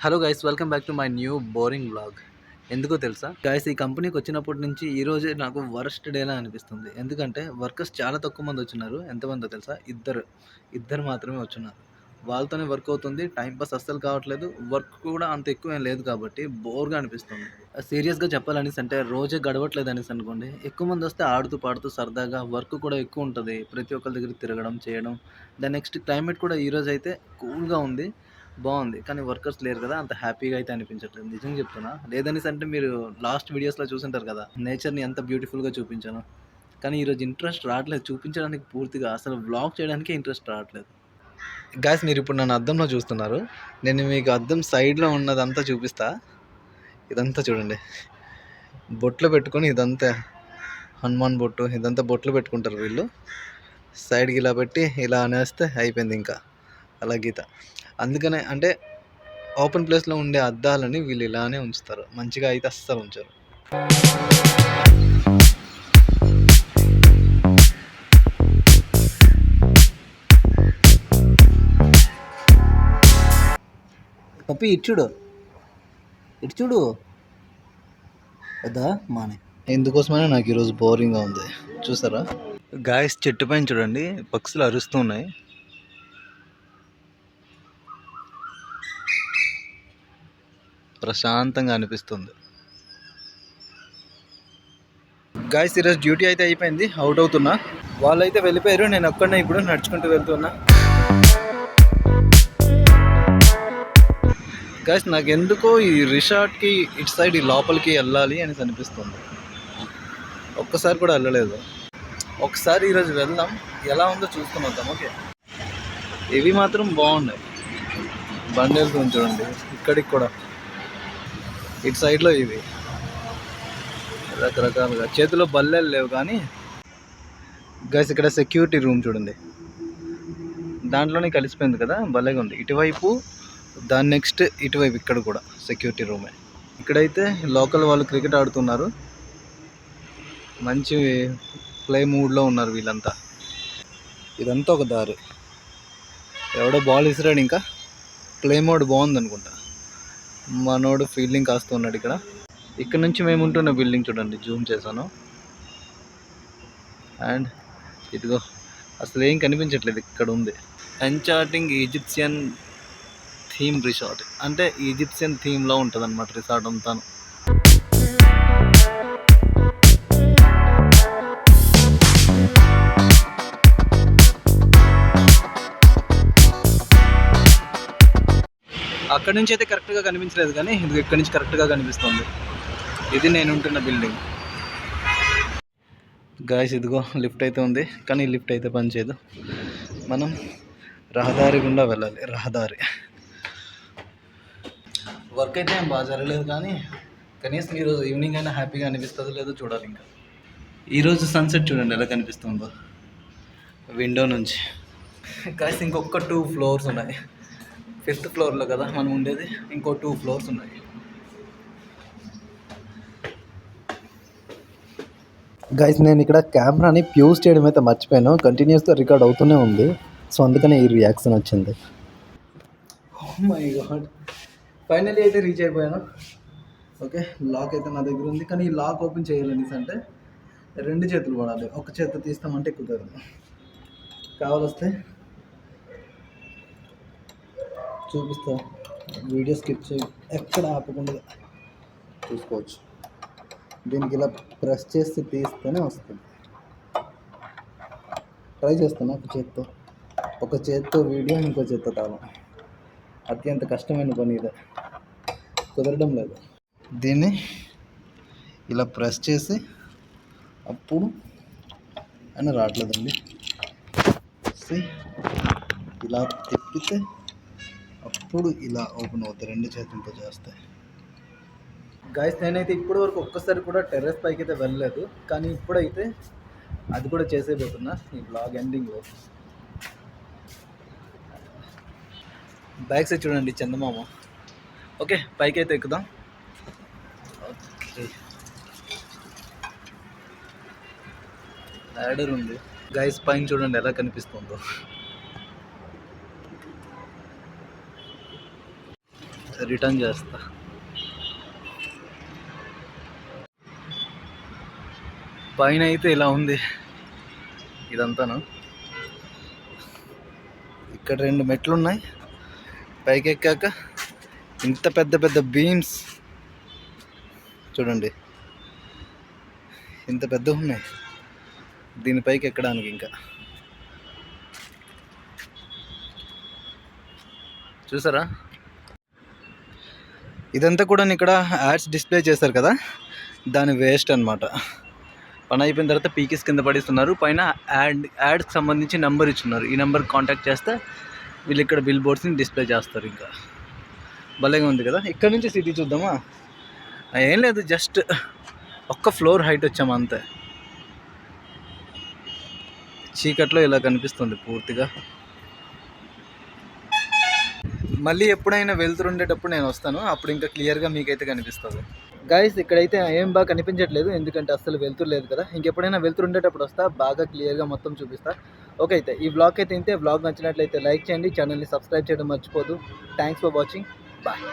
Hello guys welcome back to my new boring blog ఎందుకో తెలుసా? Guys ఈ కంపెనీకి వచ్చినప్పటి నుంచి ఈ రోజే నాకు వర్స్ట్ డేలా అనిపిస్తుంది. ఎందుకంటే వర్కర్స్ చాలా తక్కువ మంది వచ్చినారు. ఎంతమందో తెలుసా? ఇద్దరు. ఇద్దరు మాత్రమే వచ్చినారు. వాళ్ళతోనే వర్క్ అవుతుంది. టైం పాస్ అస్సలు కావట్లేదు. వర్క్ కూడా అంత ఎక్కువ ఏం లేదు కాబట్టి బోర్గా అనిపిస్తుంది. సీరియస్గా చెప్పాలనేసి అంటే రోజే గడవట్లేదు అనేసి అనుకోండి. ఎక్కువ మంది వస్తే ఆడుతూ పాడుతూ సరదాగా వర్క్ కూడా ఎక్కువ ఉంటుంది. ప్రతి ఒక్కరి దగ్గర తిరగడం చేయడం. దాని నెక్స్ట్ క్లైమేట్ కూడా ఈరోజు అయితే కూల్గా ఉంది. బాగుంది. కానీ వర్కర్స్ లేరు కదా అంత హ్యాపీగా అయితే అనిపించట్లేదు. నిజంగా చెప్తున్నా. లేదనేసి అంటే మీరు లాస్ట్ వీడియోస్లో చూసింటారు కదా నేచర్ని ఎంత బ్యూటిఫుల్గా చూపించాను. కానీ ఈరోజు ఇంట్రెస్ట్ రావట్లేదు. చూపించడానికి పూర్తిగా అసలు బ్లాగ్ చేయడానికి ఇంట్రెస్ట్ రావట్లేదు. గాయస్ మీరు ఇప్పుడు నన్ను అద్దంలో చూస్తున్నారు. నేను మీకు అద్దం సైడ్లో ఉన్నదంతా చూపిస్తా. ఇదంతా చూడండి. బొట్లు పెట్టుకొని ఇదంతా హనుమాన్ బొట్టు ఇదంతా బొట్లు పెట్టుకుంటారు వీళ్ళు. సైడ్కి ఇలా పెట్టి ఇలా అనేస్తే అయిపోయింది ఇంకా. అలా గీత. అందుకనే అంటే ఓపెన్ ప్లేస్లో ఉండే అద్దాలని వీళ్ళు ఇలానే ఉంచుతారు. మంచిగా అయితే అస్సలు ఉంచారు. పప్పి ఇటు చూడు. ఇటు చూడు. వద్దా? మానే. ఎందుకోసమైనా నాకు ఈరోజు బోరింగ్గా ఉంది. చూసారా? గాయస్ చెట్టు పైన చూడండి. పక్షులు అరుస్తూ ఉన్నాయి. ప్రశాంతంగా అనిపిస్తుంది. గాయస్ ఈరోజు డ్యూటీ అయితే అయిపోయింది. అవుట్ అవుతున్నా. వాళ్ళైతే వెళ్ళిపోయారు. నేను ఒక్కడనే ఇప్పుడు నడుచుకుంటూ వెళ్తున్నా. గాయస్ నాకు ఎందుకో ఈ రిసార్ట్కి ఇటు సైడ్ ఈ లోపలికి వెళ్ళాలి అని అనిపిస్తుంది. ఒక్కసారి కూడా వెళ్ళలేదు. ఒకసారి ఈరోజు వెళ్దాం. ఎలా ఉందో చూసుకుని వద్దాం. ఓకే ఇవి మాత్రం బాగున్నాయి. బండి వెళ్తుంది చూడండి. ఇక్కడికి కూడా. ఇటు సైడ్లో ఇవి. రకరకాలుగా. చేతిలో బల్లెలు లేవు కానీ గైస్ ఇక్కడ సెక్యూరిటీ రూమ్ చూడండి. దాంట్లోనే కలిసిపోయింది కదా భలేగా ఉంది. ఇటువైపు దాని నెక్స్ట్ ఇటువైపు ఇక్కడ కూడా సెక్యూరిటీ రూమే. ఇక్కడైతే లోకల్ వాళ్ళు క్రికెట్ ఆడుతున్నారు. మంచి ప్లే మూడ్లో ఉన్నారు వీళ్ళంతా. ఇదంతా ఒక దారి. ఎవడో బాల్ ఇసిరాడు ఇంకా. ప్లే మోడ్ బాగుంది అనుకుంటా మనోడు ఫీల్డింగ్ కాస్తున్నాడు ఇక్కడ. ఇక్కడ నుంచి మేము ఉంటున్న బిల్డింగ్ చూడండి జూమ్ చేశాను. అండ్ ఇదిగో అసలు ఏం కనిపించట్లేదు ఇక్కడ ఉంది. ఎన్చార్టింగ్ ఈజిప్షియన్ థీమ్ రిసార్ట్ అంటే ఈజిప్షియన్ థీమ్లో ఉంటుంది అనమాట రిసార్ట్ అంతాను. అక్కడ నుంచి అయితే కరెక్ట్గా కనిపించలేదు కానీ ఇది ఇక్కడ నుంచి కరెక్ట్గా కనిపిస్తుంది. ఇది నేను ఉంటున్న బిల్డింగ్ గాయస్ ఇదిగో లిఫ్ట్ అయితే ఉంది కానీ లిఫ్ట్ అయితే పనిచేయదు మనం రహదారి గుండా వెళ్ళాలి రహదారి. వర్క్ అయితే ఏం బాగా జరగలేదు కానీ కనీసం ఈరోజు ఈవినింగ్ అయినా హ్యాపీగా అనిపిస్తుందో లేదో చూడాలి ఇంకా. ఈరోజు సన్సెట్ చూడండి ఎలా కనిపిస్తుందో. విండో నుంచి. కాస్త ఇంకొక టూ ఫ్లోర్స్ ఉన్నాయి. ఫిఫ్త్ ఫ్లోర్లో కదా మనం ఉండేది. ఇంకో టూ ఫ్లోర్స్ ఉన్నాయి. గైస్ నేను ఇక్కడ కెమెరాని ప్యూజ్ చేయడం అయితే మర్చిపోయాను. కంటిన్యూస్గా రికార్డ్ అవుతూనే ఉంది. సో అందుకనే ఈ రియాక్షన్ వచ్చింది. మై గాడ్ ఫైనల్లీ అయితే రీచ్ అయిపోయాను. ఓకే లాక్ అయితే నా దగ్గర ఉంది. కానీ ఈ లాక్ ఓపెన్ చేయాలనేసి అంటే రెండు చేతులు పడాలి. ఒక చేత తీస్తామంటే కుదరదు కావాలొస్తే చూపిస్తా. వీడియో స్కిప్ చేయి. ఎక్కడ ఆపకుండా చూసుకోవచ్చు. దీనికి ఇలా ప్రెస్ చేసి తీస్తేనే వస్తుంది. ట్రై చేస్తాను ఒక చేత్తో. ఒక చేత్తో వీడియో ఇంకో చేత్తో తాళం. అత్యంత కష్టమైన పని ఇదే. కుదరడం లేదు. దీన్ని ఇలా ప్రెస్ చేసి అప్పుడు అని రావట్లేదండి. ఇలా తిప్పితే ఇప్పుడు ఇలా ఓపెన్ అవుతాయి? రెండు చేతులతో చేస్తే గాయస్ నేనైతే ఇప్పటి వరకు ఒక్కసారి కూడా టెర్రస్ పైకి అయితే వెళ్ళలేదు. కానీ ఇప్పుడైతే అది కూడా చేసేపోతున్నా ఈ బ్లాగ్ ఎండింగ్లో బ్యాక్ సైడ్ చూడండి చందమామ. ఓకే పైకి అయితే ఎక్కుదాం. ఓకే ల్యాడర్ ఉంది. గైస్ పైన చూడండి ఎలా కనిపిస్తుందో. రిటర్న్ చేస్తా. పైన అయితే ఇలా ఉంది. ఇదంతాను? ఇక్కడ రెండు మెట్లు ఉన్నాయి పైకి ఎక్కాక ఇంత పెద్ద పెద్ద బీమ్స్. చూడండి. ఇంత పెద్ద ఉన్నాయి. దీనిపైకి ఎక్కడానికి ఇంకా. చూసారా? ఇదంతా కూడా ఇక్కడ యాడ్స్ డిస్ప్లే చేస్తారు కదా? దాని వేస్ట్ అన్నమాట. పని అయిపోయిన తర్వాత పీకిస్ కింద పడిస్తున్నారు. పైన యాడ్ యాడ్స్కి సంబంధించి నెంబర్ ఇచ్చున్నారు. ఈ నెంబర్ కాంటాక్ట్ చేస్తే వీళ్ళు ఇక్కడ బిల్ బోర్డ్స్ని డిస్ప్లే చేస్తారు ఇంకా. భలేగా ఉంది కదా? ఇక్కడ నుంచి సిటీ చూద్దామా? ఏం లేదు జస్ట్ ఒక్క ఫ్లోర్ హైట్ వచ్చాము అంతే. చీకట్లో ఇలా కనిపిస్తుంది పూర్తిగా. మళ్ళీ ఎప్పుడైనా వెళ్తుండేటప్పుడు నేను వస్తాను. అప్పుడు ఇంకా క్లియర్గా మీకైతే కనిపిస్తుంది. గైస్ ఇక్కడైతే ఏం బాగా కనిపించట్లేదు. ఎందుకంటే అస్సలు వెళ్తులేదు కదా. ఇంకెప్పుడైనా వెళ్తుండేటప్పుడు వస్తా. బాగా క్లియర్గా మొత్తం చూపిస్తా. ఓకే అయితే ఈ బ్లాగ్ అయితే ఇంతే. బ్లాగ్ నచ్చినట్లయితే లైక్ చేయండి. ఛానల్ని సబ్స్క్రైబ్ చేయడం మర్చిపోదు. Thanks for watching bye